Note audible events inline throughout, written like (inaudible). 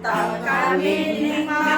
Taon kami ni mabugaw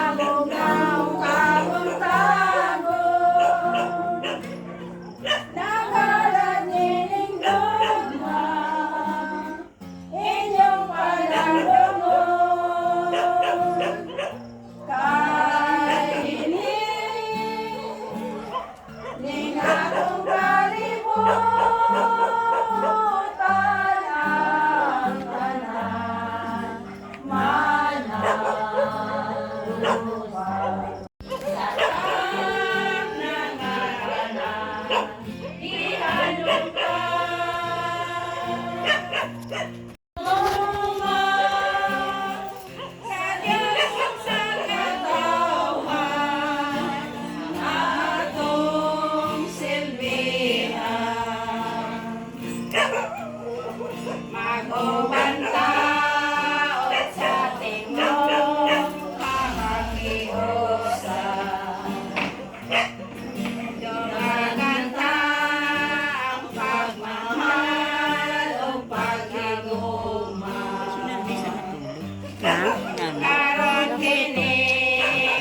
Ha? Karon kini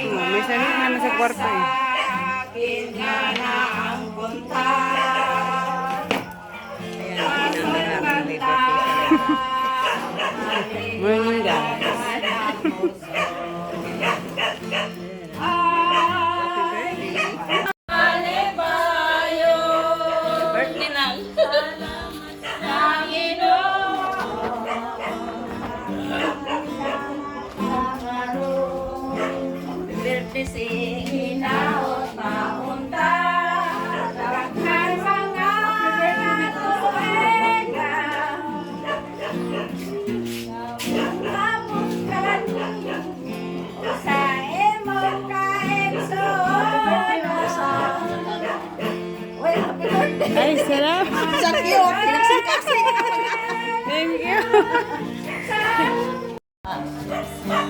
Oh, may salit naman sa kwarto eh. Ayan, pinamahal ng Morning guys. Birthday sing hinaot maunta Daghan mga tuwega Tapos kani Sa imo birthday! Ay, sarap. Thank you! Thank you.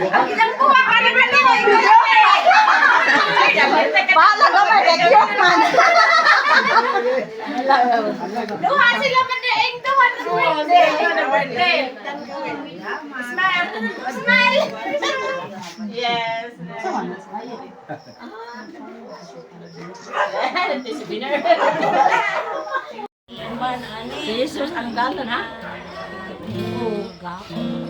Ilang buwan ka naman ito? Paala ka man, nag-joke man. Duha sila man na ing duha na birthday. Smile. Smile. Yes. Si Jesus ang dalon ha? Oo, Si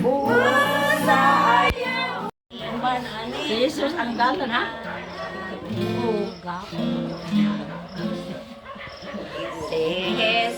Si Jesus ang galan ha? Buga. Sige,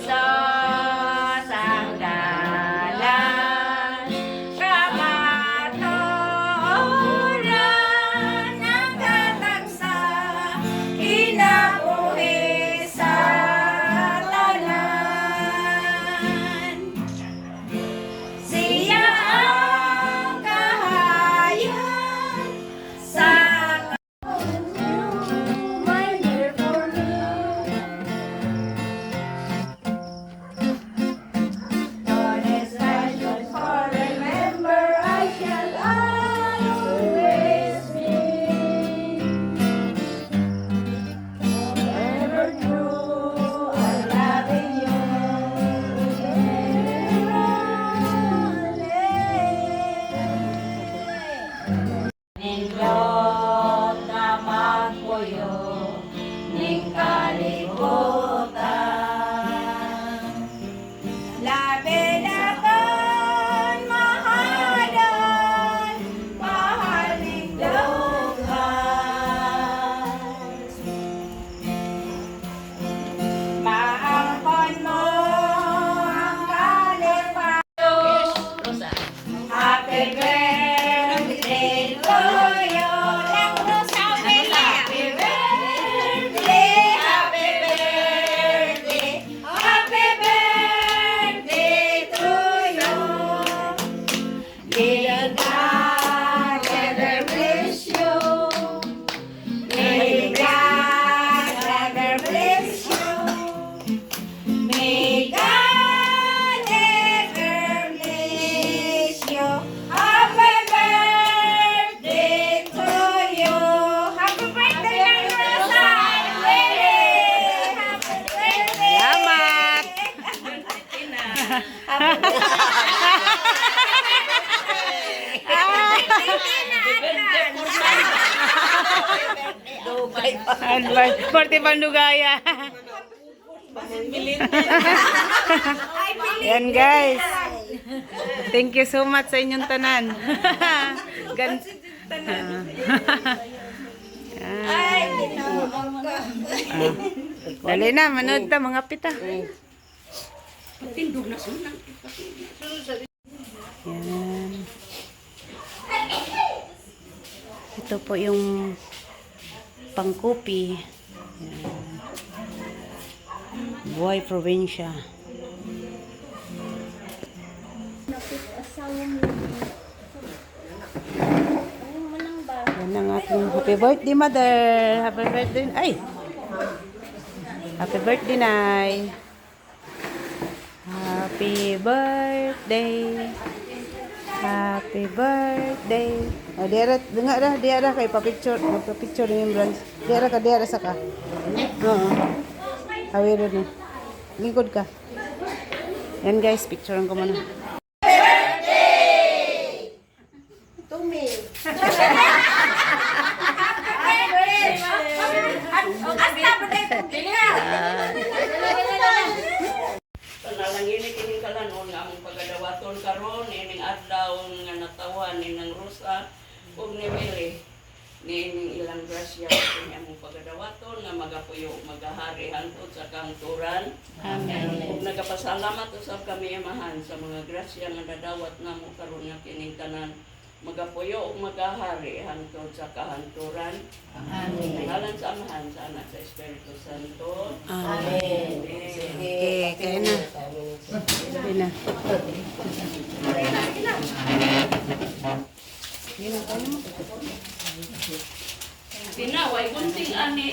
Advice. Forte Pandugaya. Yan guys. Thank you so much sa inyong tanan. (laughs) Gan Ay, ah. Dali na, manood ta mga pita. Patindog na sunang. Yan. Ito po yung pang pangkopi. Buhay probinsya. Yan ang ating happy birthday mother. Happy birthday. Ay! Happy birthday, Nay. Happy birthday. Happy birthday. Oh, diara, dengar dah, diara kay pa-picture, pa-picture ni Brands. Diara ka, diara sa ka. Oo. Awiro ni. Lingkod ka. Yan guys, picturean ko muna. Panalangin kini kalanon nga among pagadawaton karon ining adlaw nga natawan ni nang Rosa ug ni Mary ni ining ilang grasya kini among pagadawaton nga magapuyo ug magahari hangtod sa kangturan. Amen. Ug nagapasalamat usab kami amahan sa mga grasya nga dadawat namo karon nga kining tanan magapuyo ug magahari hangtod sa kahanturan. Amen. Ngalan sa amahan sa anak sa Espiritu Santo. Amen. Okay, kaya na. Sabi na. Tinaway, kunting ani.